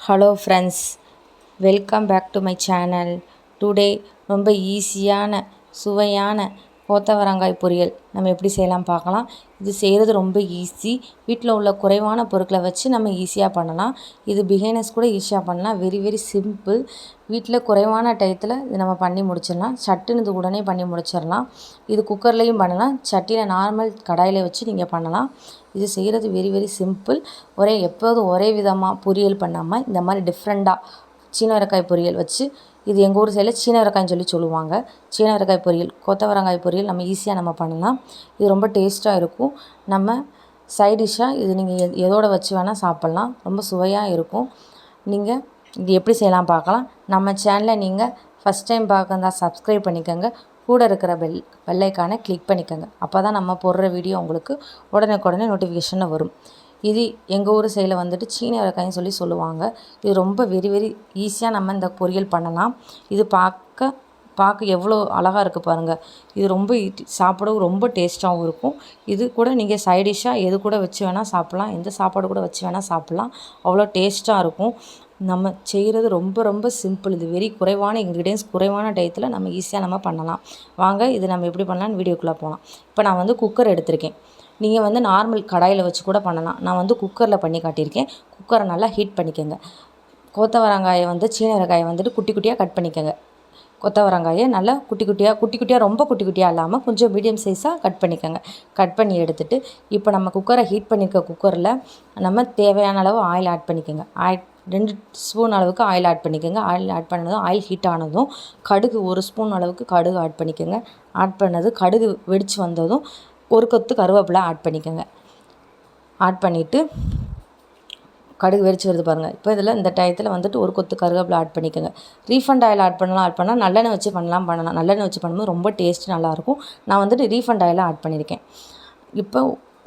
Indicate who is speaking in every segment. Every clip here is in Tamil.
Speaker 1: Hello friends welcome back to my channel today ரொம்ப ஈஸியான சுவையான கோத்தவரங்காய் பொரியல். நம்ம எப்படி செய்யலாம் பார்க்கலாம். இது செய்கிறது ரொம்ப ஈஸி வீட்டில் உள்ள குறைவான பொருட்களை வச்சு நம்ம ஈஸியாக பண்ணலாம். இது பிகைனர்ஸ் கூட ஈஸியாக பண்ணலாம். வெரி வெரி சிம்பிள் வீட்டில் குறைவான டயத்தில் இது நம்ம பண்ணி முடிச்சிடலாம். சட்டுன்னு இது உடனே பண்ணி முடிச்சிடலாம். இது குக்கர்லேயும் பண்ணலாம். சட்டியில் நார்மல் கடாயில் வச்சு நீங்கள் பண்ணலாம். இது செய்கிறது வெரி வெரி சிம்பிள் ஒரே எப்போதும் ஒரே விதமாக பொரியல் பண்ணாமல் இந்த மாதிரி டிஃப்ரெண்ட்டாக சீனவரக்காய் பொரியல் வச்சு இது எங்கள் ஊர் சைடில் சீனவரக்காய்னு சொல்லி சொல்லுவாங்க. சீனவரக்காய் பொரியல் கொத்தவரங்காய் பொரியல் நம்ம ஈஸியாக நம்ம பண்ணலாம். இது ரொம்ப டேஸ்ட்டாக இருக்கும். நம்ம சைட் டிஷ்ஷாக இது நீங்கள் எ எதோடு வச்சு வேணால் சாப்பிட்லாம். ரொம்ப சுவையாக இருக்கும். நீங்கள் இது எப்படி செய்யலாம் பார்க்கலாம். நம்ம சேனலை நீங்கள் ஃபஸ்ட் டைம் பார்க்கறதா சப்ஸ்கிரைப் பண்ணிக்கோங்க. கூட இருக்கிற பெல் வெள்ளைக்கான கிளிக் பண்ணிக்கோங்க. அப்போ தான் நம்ம போடுற வீடியோ உங்களுக்கு உடனுக்குடனே நோட்டிஃபிகேஷனில் வரும். இது எங்கள் ஊர் சைடில் வந்துட்டு சீனி அவரைக்காய்னு சொல்லி சொல்லுவாங்க. இது ரொம்ப வெரி வெரி ஈஸியாக நம்ம இந்த பொரியல் பண்ணலாம். இது பார்க்க பார்க்க எவ்வளோ அழகாக இருக்குது பாருங்கள் இது ரொம்ப சாப்பிடவும் ரொம்ப டேஸ்ட்டாகவும் இருக்கும். இது கூட நீங்கள் சைடிஷ்ஷாக எது கூட வச்சு வேணால் சாப்பிட்லாம். எந்த சாப்பாடு கூட வச்சு வேணால் சாப்பிட்லாம். அவ்வளோ டேஸ்ட்டாக இருக்கும். நம்ம செய்கிறது ரொம்ப ரொம்ப சிம்பிள் இது வெரி குறைவான இன்க்ரீடியன்ஸ் குறைவான டயத்தில் நம்ம ஈஸியாக நம்ம பண்ணலாம். வாங்க இது நம்ம எப்படி பண்ணலாம்னு வீடியோக்குள்ளே போகலாம் இப்போ நான் வந்து குக்கர் எடுத்திருக்கேன். நீங்கள் வந்து நார்மல் கடாயில் வச்சு கூட பண்ணலாம். நான் வந்து குக்கரில் பண்ணி காட்டியிருக்கேன். குக்கரை நல்லா ஹீட் பண்ணிக்கோங்க. கொத்தவரங்காயை வந்து சீனவரங்காயை வந்துட்டு குட்டி குட்டியாக கட் பண்ணிக்கோங்க. கொத்தவரங்காயை நல்லா குட்டி குட்டியாக குட்டி குட்டியாக ரொம்ப குட்டி குட்டியாக இல்லாமல் கொஞ்சம் மீடியம் சைஸாக கட் பண்ணிக்கோங்க. கட் பண்ணி எடுத்துகிட்டு இப்போ நம்ம குக்கரை ஹீட் பண்ணியிருக்க குக்கரில் நம்ம தேவையான அளவு ஆயில் ஆட் பண்ணிக்கோங்க. ஆயில் ரெண்டு ஸ்பூன் அளவுக்கு ஆயில் ஆட் பண்ணிக்கோங்க. ஆயில் ஆட் பண்ணதும் ஆயில் ஹீட் ஆனதும் கடுகு ஒரு ஸ்பூன் அளவுக்கு கடுகு ஆட் பண்ணிக்கோங்க. ஆட் பண்ணது கடுகு வெடித்து வந்ததும் ஒரு கொத்து கருவேப்பிலை ஆட் பண்ணிக்கோங்க. ஆட் பண்ணிவிட்டு கடுகு வெறிச்சு வருது பாருங்கள் இப்போ இதில் இந்த டயத்தில் வந்துட்டு ஒரு கொத்து கருவேப்பிலை ஆட் பண்ணிக்கோங்க. ரீஃபண்ட் ஆயில் ஆட் பண்ணலாம் ஆட் பண்ணால் நல்லெண்ணெய் வச்சு பண்ணலாம் பண்ணலாம். நல்லெண்ணெய் வச்சு பண்ணும்போது ரொம்ப டேஸ்ட் நல்லாயிருக்கும் நான் வந்துட்டு ரீஃபண்ட் ஆயில் ஆட் பண்ணியிருக்கேன் இப்போ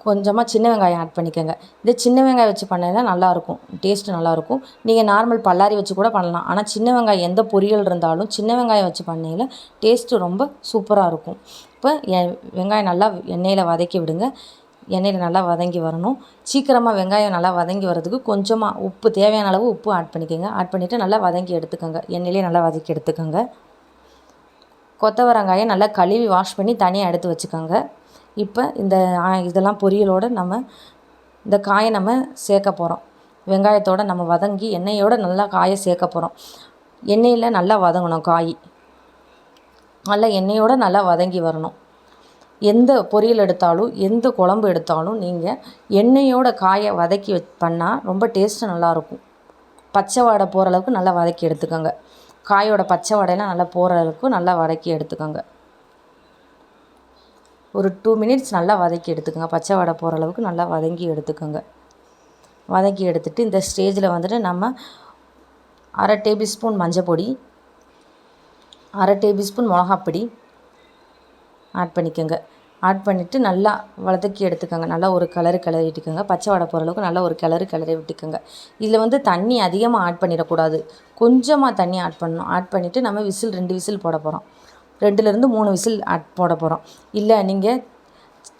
Speaker 1: கொஞ்சமாக சின்ன வெங்காயம் ஆட் பண்ணிக்கோங்க. இந்த சின்ன வெங்காயம் வச்சு பண்ணையில் நல்லாயிருக்கும். டேஸ்ட்டு நல்லாயிருக்கும். நீங்கள் நார்மல் பல்லாரி வச்சு கூட பண்ணலாம். ஆனால் சின்ன வெங்காயம் எந்த பொரியல் இருந்தாலும் சின்ன வெங்காயம் வச்சு பண்ணையில் டேஸ்ட்டு ரொம்ப சூப்பராக இருக்கும். இப்போ வெங்காயம் நல்லா எண்ணெயில் வதக்கி விடுங்க. எண்ணெயில் நல்லா வதங்கி வரணும். சீக்கிரமாக வெங்காயம் நல்லா வதங்கி வரதுக்கு கொஞ்சமாக உப்பு தேவையான அளவு உப்பு ஆட் பண்ணிக்கோங்க. ஆட் பண்ணிவிட்டு நல்லா வதங்கி எடுத்துக்கோங்க. எண்ணெயிலே நல்லா வதக்கி எடுத்துக்கோங்க. கொத்தவரங்காயை நல்லா கழுவி வாஷ் பண்ணி தனியாக எடுத்து வச்சுக்கோங்க. இப்போ இந்த இதெல்லாம் பொரியலோடு நம்ம இந்த காயை நம்ம சேர்க்க போகிறோம் வெங்காயத்தோடு நம்ம வதங்கி எண்ணெயோடு நல்லா காயை சேர்க்க போகிறோம் எண்ணெயில் நல்லா வதங்கணும் காய். நல்லா எண்ணெயோடு நல்லா வதங்கி வரணும். எந்த பொரியல் எடுத்தாலும் எந்த குழம்பு எடுத்தாலும் நீங்கள் எண்ணெயோட காயை வதக்கி வச் பண்ணால் ரொம்ப டேஸ்ட்டு நல்லாயிருக்கும் பச்சை வாடை போகிற அளவுக்கு நல்லா வதக்கி எடுத்துக்கோங்க. காயோட பச்சை வாடையெல்லாம் நல்லா போகிற அளவுக்கு நல்லா வதக்கி எடுத்துக்கோங்க. ஒரு டூ மினிட்ஸ் நல்லா வதக்கி எடுத்துக்கோங்க. பச்சை வடை போகிற அளவுக்கு நல்லா வதங்கி எடுத்துக்கோங்க. வதக்கி எடுத்துகிட்டு இந்த ஸ்டேஜில் வந்துட்டு நம்ம அரை டேபிள் ஸ்பூன் மஞ்சள் பொடி அரை டேபிள் ஸ்பூன் மிளகாப்பொடி ஆட் பண்ணிக்கோங்க. ஆட் பண்ணிவிட்டு நல்லா வதக்கி எடுத்துக்கோங்க. நல்லா ஒரு கலரு கிளறி விட்டுக்கோங்க. பச்சை வடை போகிற அளவுக்கு நல்லா ஒரு கிளறு கிளறி விட்டுக்கோங்க. இதில் வந்து தண்ணி அதிகமாக ஆட் பண்ணிடக்கூடாது. கொஞ்சமாக தண்ணி ஆட் பண்ணணும். ஆட் பண்ணிவிட்டு நம்ம விசில் ரெண்டு விசில் போட போகிறோம் ரெண்டுலேருந்து மூணு விசில் அட் போட போகிறோம். இல்லை நீங்கள்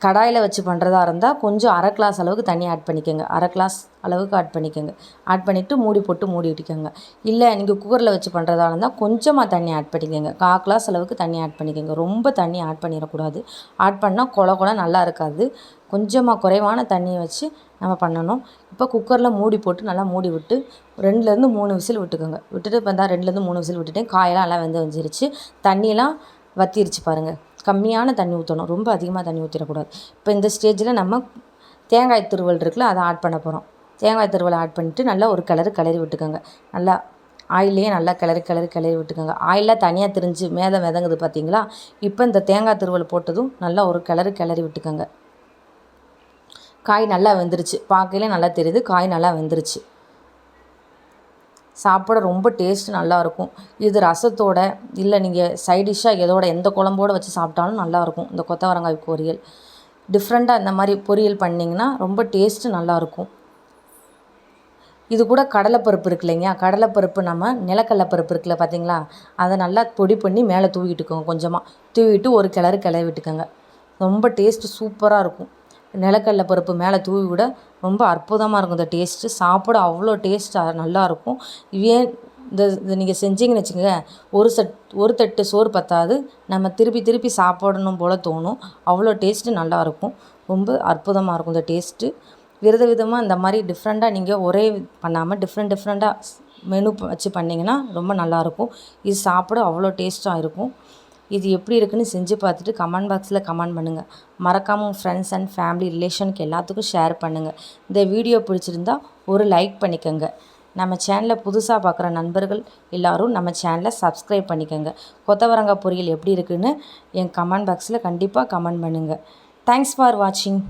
Speaker 1: கடாயில் வச்சு பண்ணுறதா இருந்தால் கொஞ்சம் அரை கிளாஸ் அளவுக்கு தண்ணி ஆட் பண்ணிக்கோங்க. அரை கிளாஸ் அளவுக்கு ஆட் பண்ணிக்கோங்க. ஆட் பண்ணிவிட்டு மூடி போட்டு மூடி விட்டுக்கோங்க. இல்லை நீங்கள் குக்கரில் வச்சு பண்ணுறதா இருந்தால் கொஞ்சமாக தண்ணி ஆட் பண்ணிக்கோங்க. கா கிளாஸ் அளவுக்கு தண்ணி ஆட் பண்ணிக்கோங்க. ரொம்ப தண்ணி ஆட் பண்ணிடக்கூடாது. ஆட் பண்ணால் கொல கொல நல்லா இருக்காது. கொஞ்சமாக குறைவான தண்ணியை வச்சு நம்ம பண்ணணும். இப்போ குக்கரில் மூடி போட்டு நல்லா மூடி விட்டு ரெண்டுலேருந்து மூணு விசில் விட்டுக்கோங்க. விட்டுட்டு இப்போ தான் ரெண்டுலேருந்து மூணு விசில் விட்டுட்டேன். காயெல்லாம் நல்லா வெந்து வந்துருச்சு. தண்ணியெல்லாம் வத்திருச்சு பாருங்கள் கம்மியான தண்ணி ஊற்றணும் ரொம்ப அதிகமாக தண்ணி ஊற்றிடக்கூடாது இப்போ இந்த ஸ்டேஜில் நம்ம தேங்காய் துருவல் இருக்குல்ல அதை ஆட் பண்ண போகிறோம் தேங்காய் துருவலை ஆட் பண்ணிவிட்டு நல்லா ஒரு கிளறு கிளறி விட்டுக்கோங்க. நல்லா ஆயிலே நல்லா கிளறி கிளறி கிளறி விட்டுக்கோங்க. ஆயிலாக தனியாக திரிஞ்சு மேத மிதங்குது பார்த்தீங்களா இப்போ இந்த தேங்காய் துருவல் போட்டதும் நல்லா ஒரு கிளறு கிளறி விட்டுக்கோங்க. காய் நல்லா வெந்துருச்சு. பார்க்கையிலே நல்லா தெரியுது. காய் நல்லா வெந்துருச்சு. சாப்பிட ரொம்ப டேஸ்ட் நல்லாயிருக்கும். இது ரசத்தோட இல்லை நீங்கள் சைடிஷ்ஷாக எதோட எந்த குழம்போடு வச்சு சாப்பிட்டாலும் நல்லாயிருக்கும். இந்த கொத்தவரங்காய் பொரியல். டிஃப்ரெண்ட்டாக இந்த மாதிரி பொரியல் பண்ணிங்கன்னா ரொம்ப டேஸ்ட்டு நல்லாயிருக்கும். இது கூட கடலைப்பருப்பு இருக்கு இல்லைங்க. கடலைப்பருப்பு நம்ம நிலக்கடலை பருப்பு இருக்குல்ல பார்த்தீங்களா? அதை நல்லா பொடி பண்ணி மேலே தூவிட்டுக்கோங்க கொஞ்சமாக தூவிட்டு ஒரு கிளறு கிளறி விட்டுக்கோங்க ரொம்ப டேஸ்ட்டு சூப்பராக இருக்கும். நிலக்கடல பருப்பு மேலே தூவி விட ரொம்ப அற்புதமாக இருக்கும் இந்த டேஸ்ட்டு. சாப்பிட அவ்வளோ டேஸ்ட்டாக நல்லாயிருக்கும். ஏன் இந்த இதை நீங்கள் செஞ்சீங்கன்னு வச்சுக்கோங்க ஒரு சட் ஒரு தட்டு சோறு பற்றாது நம்ம திருப்பி திருப்பி சாப்பிடணும் போல் தோணும். அவ்வளோ டேஸ்ட்டு நல்லாயிருக்கும். ரொம்ப அற்புதமாக இருக்கும் இந்த டேஸ்ட்டு. வித விதமாக இந்த மாதிரி டிஃப்ரெண்ட்டாக நீங்கள் ஒரே பண்ணாமல் டிஃப்ரெண்ட் டிஃப்ரெண்ட்டாக மெனு வச்சு பண்ணிங்கன்னா ரொம்ப நல்லாயிருக்கும். இது சாப்பிட அவ்வளோ டேஸ்ட்டாக இருக்கும். இது எப்படி இருக்குன்னு செஞ்சு பார்த்துட்டு கமெண்ட் பாக்ஸில் கமெண்ட் பண்ணுங்கள் மறக்காமல் உங்கள் ஃப்ரெண்ட்ஸ் அண்ட் ஃபேமிலி ரிலேஷனுக்கு எல்லாத்துக்கும் ஷேர் பண்ணுங்கள் இந்த வீடியோ பிடிச்சிருந்தா ஒரு லைக் பண்ணிக்கோங்க. நம்ம சேனலை புதுசாக பார்க்குற நண்பர்கள் எல்லோரும் நம்ம சேனலை சப்ஸ்கிரைப் பண்ணிக்கோங்க. கொத்தவரங்காய் பொரியல் எப்படி இருக்குன்னு என் கமெண்ட் பாக்ஸில் கண்டிப்பாக கமெண்ட் பண்ணுங்கள் தேங்க்ஸ் ஃபார் வாட்சிங்